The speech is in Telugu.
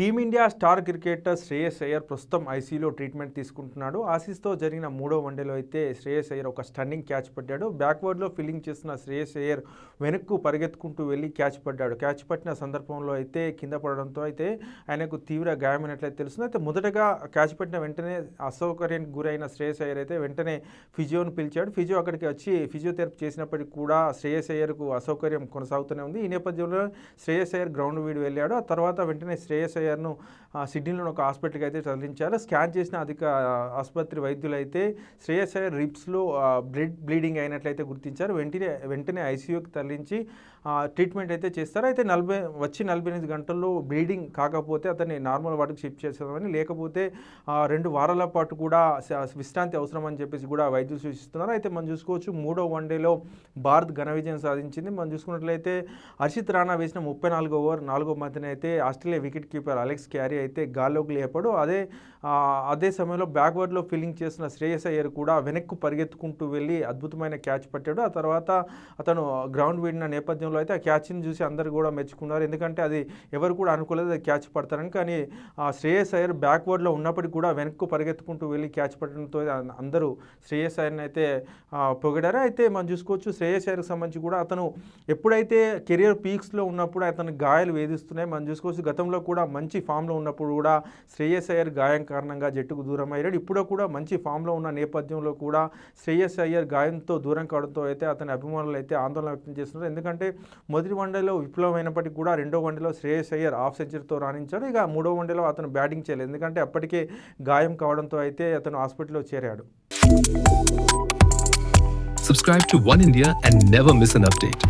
Team India star cricketer Shreyas Iyer ప్రస్తుతం ఐసీలో ట్రీట్మెంట్ తీసుకుంటున్నాడు. ఆసీస్తో జరిగిన మూడో వన్డేలో అయితే శ్రేయస్ అయ్యర్ ఒక స్టన్నింగ్ క్యాచ్ పడ్డాడు. బ్యాక్వర్డ్లో ఫీల్డింగ్ చేసిన శ్రేయస్ అయ్యర్ వెనక్కు పరిగెత్తుకుంటూ వెళ్ళి క్యాచ్ పడ్డాడు. క్యాచ్ పట్టిన సందర్భంలో అయితే కింద పడడంతో అయితే ఆయనకు తీవ్ర గాయమైనట్లయితే తెలుస్తుంది. అయితే మొదటగా క్యాచ్ పట్టిన వెంటనే అసౌకర్యానికి గురైన శ్రేయస్ అయ్యర్ అయితే వెంటనే ఫిజియోను పిలిచాడు. ఫిజియో అక్కడికి వచ్చి ఫిజియోథెరపీ చేసినప్పటికీ కూడా శ్రేయస్ అయ్యర్కు అసౌకర్యం కొనసాగుతూనే ఉంది. ఈ నేపథ్యంలో శ్రేయస్ అయ్యర్ గ్రౌండ్ వీడి వెళ్ళాడు. ఆ తర్వాత వెంటనే శ్రేయస్ అయ్యర్ ఆ, సిడ్నీలోని ఒక హాస్పిటల్కి అయితే తరలించారు. స్కాన్ చేసిన అధిక ఆసుపత్రి వైద్యులు అయితే శ్రేయస్ అయ్యర్ రిప్స్లో బ్లడ్ బ్లీడింగ్ అయినట్లయితే గుర్తించారు. వెంటనే వెంటనే ఐసీయూకి తరలించి ట్రీట్మెంట్ అయితే చేస్తారు. అయితే నలభై వచ్చి నలభై ఎనిమిది గంటల్లో బ్లీడింగ్ కాకపోతే అతన్ని నార్మల్ వాటికి షిఫ్ట్ చేస్తామని లేకపోతే రెండు వారాల పాటు కూడా విశ్రాంతి అవసరం అని చెప్పేసి కూడా వైద్యులు సూచిస్తున్నారు. అయితే మనం చూసుకోవచ్చు మూడో వన్డేలో భారత్ ఘన విజయం సాధించింది. మనం చూసుకున్నట్లయితే హర్షిత్ రాణా వేసిన ముప్పై నాలుగో ఓవర్ నాలుగో మధ్యన అయితే Australia wicket keeper Alex Carey అయితే గాల్లోకి లేపాడు. అదే అదే సమయంలో బ్యాక్వర్డ్లో ఫీల్డింగ్ చేసిన శ్రేయస్ అయ్యర్ కూడా వెనక్కు పరిగెత్తుకుంటూ వెళ్ళి అద్భుతమైన క్యాచ్ పట్టాడు. ఆ తర్వాత అతను గ్రౌండ్ వీడిన నేపథ్యంలో అయితే ఆ క్యాచ్ని చూసి అందరు కూడా మెచ్చుకున్నారు. ఎందుకంటే అది ఎవరు కూడా అనుకోలేదు అది క్యాచ్ పడతారని. కానీ ఆ శ్రేయస్ అయ్యర్ బ్యాక్వర్డ్లో ఉన్నప్పటికీ కూడా వెనక్కు పరిగెత్తుకుంటూ వెళ్ళి క్యాచ్ పట్టడంతో అందరూ శ్రేయస్ అయ్యర్ని అయితే పొగిడారు. అయితే మనం చూసుకోవచ్చు శ్రేయస్ అయ్యర్కి సంబంధించి కూడా అతను ఎప్పుడైతే కెరియర్ పీక్స్లో ఉన్నప్పుడు అతను గాయాలు వేధిస్తున్నాయి మనం చూసుకోవచ్చు గతంలో కూడా మంచి మంచి ఫామ్లో ఉన్నప్పుడు కూడా శ్రేయస్ అయ్యర్ గాయం కారణంగా జట్టుకు దూరం అయ్యాడు ఇప్పుడు కూడా మంచి ఫామ్లో ఉన్న నేపథ్యంలో కూడా శ్రేయస్ అయ్యర్ గాయంతో దూరం కావడంతో అయితే అతని అభిమానులు అయితే ఆందోళన వ్యక్తం చేస్తున్నారు. ఎందుకంటే మొదటి వన్డేలో విఫలమైనప్పటికీ కూడా రెండో వన్డేలో శ్రేయస్ అయ్యర్ హాఫ్ సెంచరీతో రాణించాడు. ఇక మూడో వన్డేలో అతను బ్యాటింగ్ చేయలేదు. ఎందుకంటే అప్పటికే గాయం కావడంతో అయితే అతను హాస్పిటల్లో చేరాడు. Subscribe to One India and never miss an update.